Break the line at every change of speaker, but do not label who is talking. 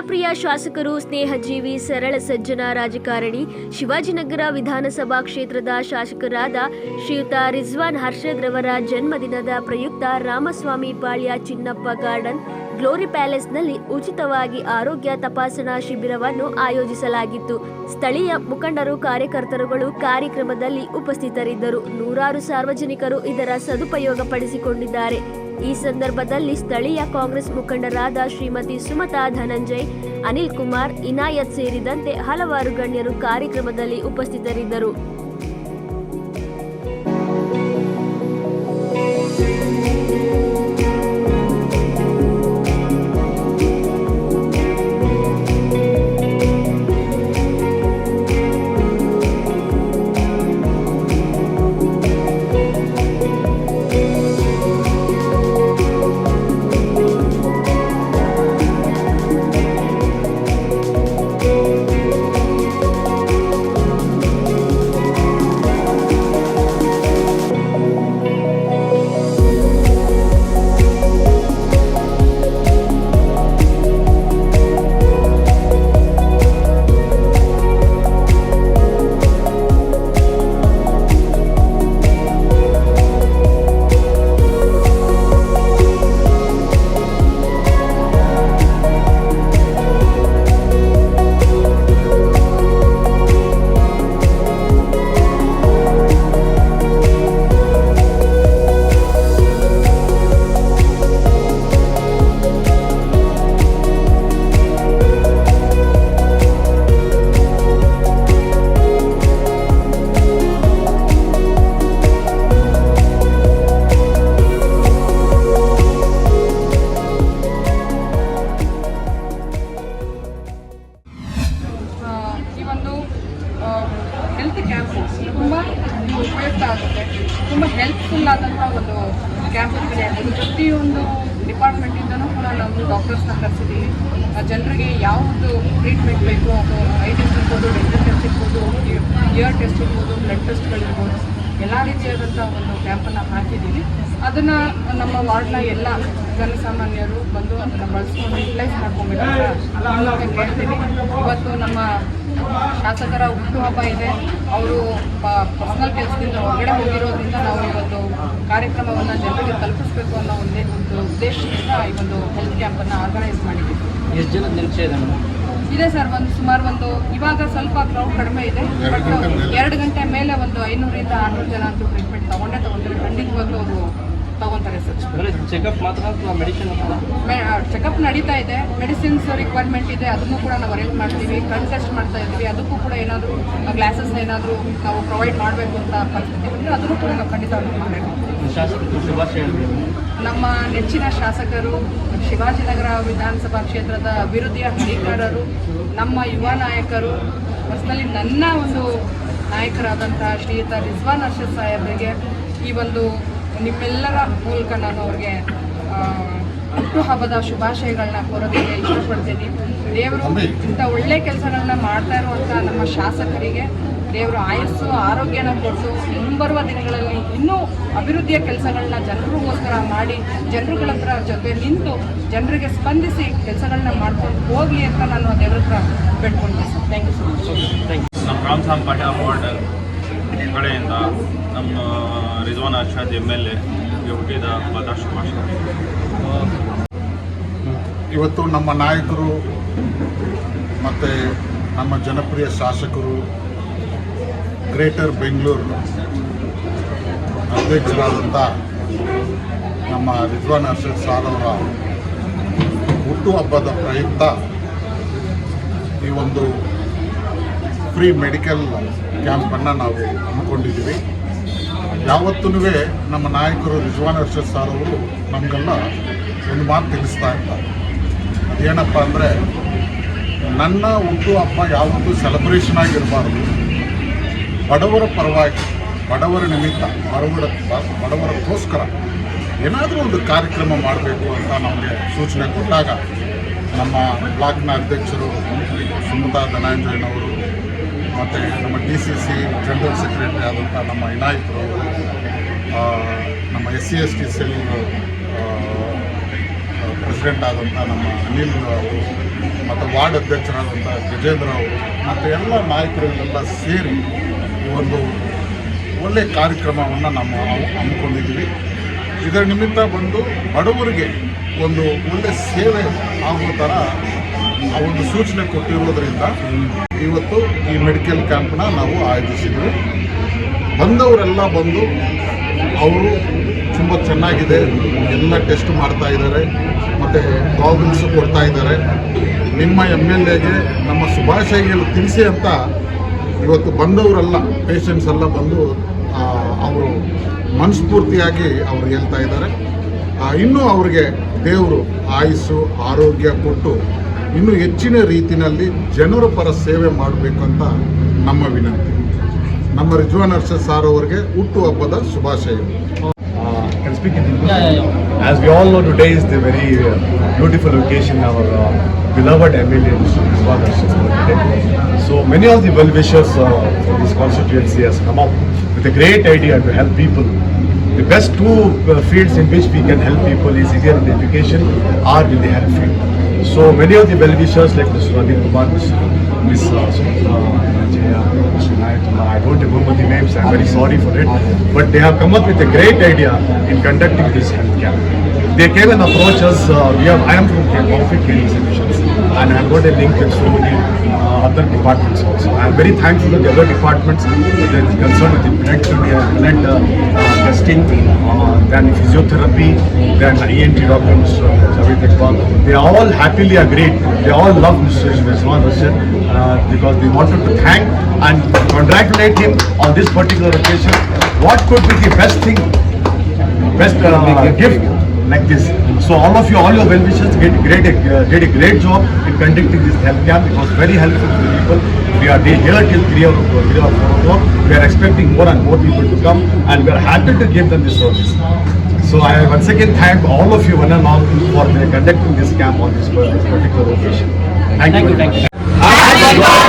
ಜನಪ್ರಿಯ ಶಾಸಕರು, ಸ್ನೇಹಜೀವಿ, ಸರಳ ಸಜ್ಜನ ರಾಜಕಾರಣಿ, ಶಿವಾಜಿನಗರ ವಿಧಾನಸಭಾ ಕ್ಷೇತ್ರದ ಶಾಸಕರಾದ ಶ್ರೀಯುತ ರಿಜ್ವಾನ್ ಹರ್ಷದ್ ರವರ ಜನ್ಮದಿನದ ಪ್ರಯುಕ್ತ ರಾಮಸ್ವಾಮಿ ಪಾಳ್ಯ ಚಿನ್ನಪ್ಪ ಗಾರ್ಡನ್ ಗ್ಲೋರಿ ಪ್ಯಾಲೇಸ್ನಲ್ಲಿ ಉಚಿತವಾಗಿ ಆರೋಗ್ಯ ತಪಾಸಣಾ ಶಿಬಿರವನ್ನು ಆಯೋಜಿಸಲಾಗಿತ್ತು. ಸ್ಥಳೀಯ ಮುಖಂಡರು, ಕಾರ್ಯಕರ್ತರುಗಳು ಕಾರ್ಯಕ್ರಮದಲ್ಲಿ ಉಪಸ್ಥಿತರಿದ್ದರು. ನೂರಾರು ಸಾರ್ವಜನಿಕರು ಇದರ ಸದುಪಯೋಗ ಪಡಿಸಿಕೊಂಡಿದ್ದಾರೆ ಈ ಸಂದರ್ಭದಲ್ಲಿ ಸ್ಥಳೀಯ ಕಾಂಗ್ರೆಸ್ ಮುಖಂಡರಾದ ಶ್ರೀಮತಿ ಸುಮತಾ ಧನಂಜಯ್, ಅನಿಲ್ ಕುಮಾರ್, ಇನಾಯತ್ ಸೇರಿದಂತೆ ಹಲವಾರು ಗಣ್ಯರು ಕಾರ್ಯಕ್ರಮದಲ್ಲಿ ಉಪಸ್ಥಿತರಿದ್ದರು.
ತುಂಬ ಉಪಯುಕ್ತ ಆಗುತ್ತೆ. ತುಂಬ ಹೆಲ್ಪ್ಫುಲ್ ಆದಂಥ ಒಂದು ಕ್ಯಾಂಪ್ ಇದೆ. ಪ್ರತಿಯೊಂದು ಡಿಪಾರ್ಟ್ಮೆಂಟಿಂದನೂ ಕೂಡ ನಾವು ಡಾಕ್ಟರ್ಸ್ನ ಕರೆಸಿದ್ದೀವಿ ಜನರಿಗೆ ಯಾವುದು ಟ್ರೀಟ್ಮೆಂಟ್ ಬೇಕು ಅದು ಐ ಟೆಸ್ಟ್ ಇರ್ಬೋದು ಡೆಂಟಲ್ ಟೆಸ್ಟ್ ಇರ್ಬೋದು ಇಯರ್ ಟೆಸ್ಟ್ ಇರ್ಬೋದು ಬ್ಲಡ್ ಟೆಸ್ಟ್ಗಳಿರ್ಬೋದು ಎಲ್ಲ ರೀತಿಯಾದಂಥ ಒಂದು ಕ್ಯಾಂಪನ್ನು ಹಾಕಿದ್ದೀವಿ ಅದನ್ನು ನಮ್ಮ ವಾರ್ಡ್ನ ಎಲ್ಲ ಜನಸಾಮಾನ್ಯರು ಬಂದು ಅದನ್ನು ಬಳಸ್ಕೊಂಡು ಯುಟಿಲೈಸ್ ಮಾಡ್ಕೊಬೇಕು ಕೇಳ್ತೀನಿ ಇವತ್ತು ನಮ್ಮ ಶಾಸಕರ ಹುಟ್ಟುಹಬ್ಬ ಇದೆ. ಅವರು ಪರ್ಸನಲ್ ಕೆಲಸದಿಂದ ಹೊರಗಡೆ ಹೋಗಿರೋದ್ರಿಂದ ನಾವು ಇವತ್ತು ಕಾರ್ಯಕ್ರಮವನ್ನು ಜನರಿಗೆ ತಲುಪಿಸ್ಬೇಕು ಅನ್ನೋ ಒಂದೇ ಒಂದು ಉದ್ದೇಶದಿಂದ ಈ ಒಂದು ಹೆಲ್ತ್ ಕ್ಯಾಂಪನ್ನು ಆರ್ಗನೈಸ್ ಮಾಡಿದ್ದೀವಿ.
ಎಷ್ಟು ಜನ ನಿರೀಕ್ಷೆ ಇದೆ
ಇದೆ ಸರ್ ಒಂದು ಸುಮಾರು ಒಂದು ಇವಾಗ ಸ್ವಲ್ಪ ಕ್ರೌಡ್ ಕಡಿಮೆ ಇದೆ ಬಟ್ ಎರಡು ಗಂಟೆ ಮೇಲೆ ಒಂದು ಐನೂರಿಂದ ಆರ್ನೂರು ಜನ ಅಂತೂ ಟ್ರೀಟ್ಮೆಂಟ್ ತಗೊಂಡೇ ತಗೊಂಡ್ರೆ ಖಂಡಿತವಾಗ್ಲೂ ಅವರು ತಗೊಂತಾರೆ ಸರ್.
ಚೆಕಪ್ ಮಾತ್ರ ಮೆಡಿಸಿನ್
ಚೆಕಪ್ ನಡೀತಾ ಇದೆ. ಮೆಡಿಸಿನ್ಸ್ ರಿಕ್ವೈರ್ಮೆಂಟ್ ಇದೆ. ಅದನ್ನು ಕೂಡ ನಾವು ಅರೇಂಜ್ ಮಾಡ್ತೀವಿ. ಕಣ್ ಟೆಸ್ಟ್ ಮಾಡ್ತಾ ಇದ್ದೀವಿ. ಅದಕ್ಕೂ ಕೂಡ ಏನಾದರೂ ಗ್ಲಾಸಸ್ ಏನಾದರೂ ನಾವು ಪ್ರೊವೈಡ್ ಮಾಡಬೇಕು ಅಂತ ಪರಿಸ್ಥಿತಿ ಬಂದರೆ ಅದನ್ನು ಕೂಡ ನಾವು ಖಂಡಿತ ಮಾಡಬೇಕು. ನಮ್ಮ ನೆಚ್ಚಿನ ಶಾಸಕರು ಶಿವಾಜಿನಗರ ವಿಧಾನಸಭಾ ಕ್ಷೇತ್ರದ ಅಭಿವೃದ್ಧಿಯ ಹರಿಕಾರರು ನಮ್ಮ ಯುವ ನಾಯಕರು ಪರ್ಸ್ನಲಿ ನನ್ನ ಒಂದು ನಾಯಕರಾದಂತಹ ಶ್ರೀಯುತ ರಿಜ್ವಾನ್ ಅರ್ಷದ್ ಸಾಹೇಬರಿಗೆ ಈ ಒಂದು ನಿಮ್ಮೆಲ್ಲರ ಮೂಲಕ ನಾನು ಅವ್ರಿಗೆ ಹುಟ್ಟು ಹಬ್ಬದ ಶುಭಾಶಯಗಳನ್ನ ಕೋರೋದಕ್ಕೆ ಇಷ್ಟಪಡ್ತೀನಿ. ದೇವರು ಇಂಥ ಒಳ್ಳೆ ಕೆಲಸಗಳನ್ನ ಮಾಡ್ತಾ ಇರುವಂಥ ನಮ್ಮ ಶಾಸಕರಿಗೆ ದೇವರು ಆಯಸ್ಸು ಆರೋಗ್ಯನ ಕೊಟ್ಟು ಮುಂಬರುವ ದಿನಗಳಲ್ಲಿ ಇನ್ನೂ ಅಭಿವೃದ್ಧಿಯ ಕೆಲಸಗಳನ್ನ ಜನರಿಗೋಸ್ಕರ ಮಾಡಿ ಜನರುಗಳ ಹತ್ರ ಜೊತೆ ನಿಂತು ಜನರಿಗೆ ಸ್ಪಂದಿಸಿ ಕೆಲಸಗಳನ್ನ ಮಾಡ್ಕೊಂಡು ಹೋಗಲಿ ಅಂತ ನಾನು ದೇವ್ರ ಹತ್ರ ಬೇಡ್ಕೊಂಡೆ sir thank you so much
thank you
ನಮ್ಮ ವಾರ್ಡ್ ಕಡೆಯಿಂದ ನಮ್ಮ Rizwan Arshad M L A ಹುಟ್ಟಿದ ಹಬ್ಬದ ಶುಭಾಶಯ.
ಇವತ್ತು ನಮ್ಮ ನಾಯಕರು ಮತ್ತು ನಮ್ಮ ಜನಪ್ರಿಯ ಶಾಸಕರು ಗ್ರೇಟರ್ ಬೆಂಗಳೂರು ಅಧ್ಯಕ್ಷರಾದಂಥ ನಮ್ಮ ರಿಜ್ವಾನ್ ಅರ್ಷದ್ ಸಾರ್ ಅವರ ಹುಟ್ಟುಹಬ್ಬದ ಪ್ರಯುಕ್ತ ಈ ಒಂದು ಫ್ರೀ ಮೆಡಿಕಲ್ ಕ್ಯಾಂಪನ್ನು ನಾವು ಹಮ್ಮಿಕೊಂಡಿದ್ದೀವಿ. ಯಾವತ್ತೂ ನಮ್ಮ ನಾಯಕರು ರಿಜ್ವಾನ್ ಅರ್ಷದ್ ಸಾರ್ ಅವರು ನಮಗೆಲ್ಲ ಒಂದು ಮಾತು ತಿಳಿಸ್ತಾ ಇರ್ತಾರೆ ಅದೇನಪ್ಪ ಅಂದರೆ, ನನ್ನ ಹುಟ್ಟು ಹಬ್ಬ ಯಾವತ್ತೂ ಸೆಲೆಬ್ರೇಷನ್ ಆಗಿರಬಾರ್ದು. ಬಡವರ ಪರವಾಗಿ, ಬಡವರ ನಿಮಿತ್ತ, ಬಡವರ ಬಡವರಕ್ಕೋಸ್ಕರ ಏನಾದರೂ ಒಂದು ಕಾರ್ಯಕ್ರಮ ಮಾಡಬೇಕು ಅಂತ ನಮಗೆ ಸೂಚನೆ ಕೊಟ್ಟಾಗ ನಮ್ಮ ಬ್ಲಾಕ್ನ ಅಧ್ಯಕ್ಷರು ಸುಮತಾ ಧನಂಜಯನವರು ಮತ್ತು ನಮ್ಮ D C C general secretary ಆದಂಥ ನಮ್ಮ ಇನಾಯಕರು ನಮ್ಮ S C S T cell president ಆದಂಥ ನಮ್ಮ ಅನಿಲ್ ಅವರು, ಮತ್ತು ವಾರ್ಡ್ ಅಧ್ಯಕ್ಷರಾದಂಥ ಗಜೇಂದ್ರ ಅವರು, ಮತ್ತು ಎಲ್ಲ ನಾಯಕರು ಎಲ್ಲ ಸೇರಿ ಒಂದು ಒಳ್ಳೆಯ ಕಾರ್ಯಕ್ರಮವನ್ನು ನಮ್ಮ ಹಮ್ಮಿಕೊಂಡಿದ್ದೀವಿ. ಇದರ ನಿಮಿತ್ತ ಬಂದು ಬಡವರಿಗೆ ಒಂದು ಒಳ್ಳೆ ಸೇವೆ ಆಗೋ ಥರ ಆ ಒಂದು ಸೂಚನೆ ಕೊಟ್ಟಿರೋದ್ರಿಂದ ಇವತ್ತು ಈ ಮೆಡಿಕಲ್ ಕ್ಯಾಂಪ್ನ ನಾವು ಆಯೋಜಿಸಿದ್ವಿ ಬಂದವರೆಲ್ಲ ಬಂದು ಅವರು ತುಂಬ ಚೆನ್ನಾಗಿದೆ, ಎಲ್ಲ ಟೆಸ್ಟ್ ಮಾಡ್ತಾ ಇದ್ದಾರೆ, ಮತ್ತು ಗಾಗಲ್ಸು ಕೊಡ್ತಾ ಇದ್ದಾರೆ. ನಿಮ್ಮ ಎಂ ಎಲ್ ಎಗೆ ನಮ್ಮ ಶುಭಾಶಯಗಳು ತಿಳಿಸಿ ಅಂತ ಇವತ್ತು ಬಂದವರೆಲ್ಲ ಪೇಷಂಟ್ಸ್ ಎಲ್ಲ ಬಂದು ಅವರು ಮನಸ್ಫೂರ್ತಿಯಾಗಿ ಅವರು ಹೇಳ್ತಾ ಇದ್ದಾರೆ. ಇನ್ನೂ ಅವರಿಗೆ ದೇವರು ಆಯುಸ್ಸು, ಆರೋಗ್ಯ ಕೊಟ್ಟು ಇನ್ನೂ ಹೆಚ್ಚಿನ ರೀತಿಯಲ್ಲಿ ಜನರ ಪರ ಸೇವೆ ಮಾಡಬೇಕು ಅಂತ ನಮ್ಮ ವಿನಂತಿ ನಮ್ಮ ರಿಜ್ವಾನ್ ಅರ್ಷದ್ ಸಾರ್ ಅವರಿಗೆ ಹುಟ್ಟುಹಬ್ಬದ ಶುಭಾಶಯಗಳು
Uh, can speak in English? As we all know, today is the very uh, beautiful occasion, our uh, beloved MLA. So many of the well-wishers uh, for this constituency has come up with a great idea to help people. The best two uh, fields in which we can help people is either in the education or in the health field. So many of the well-wishers like Mr. Ravi Kumar. Uh, Sumitra, Jaya, Mr. Nayak, I don't remember the names, I'm very sorry for it, but they have come up with a great idea in conducting this health camp. They came and approached us, uh, we have, I am from Conflict Training Solutions and I have got a link with so many uh, other departments also. I am very thankful to the other departments that is concerned with the blood, uh, blood uh, uh, testing, uh, then physiotherapy, then ENT doctor, Mr. Javed They all happily agreed. They all love Mr. Rizwan Rashid uh, because they wanted to thank and congratulate him on this particular occasion. What could be the best thing best uh, gift like this. So all of you, all your well wishers get great, uh, did a great job in conducting this health camp. It was very helpful to the people. We are here till 3 or 3 or 4 o'clock. We are expecting more and more people to come and we are happy to give them this service. So I once again thank all of you one and all for uh, conducting this camp on this particular occasion. Thank, you. very much.
Thank you.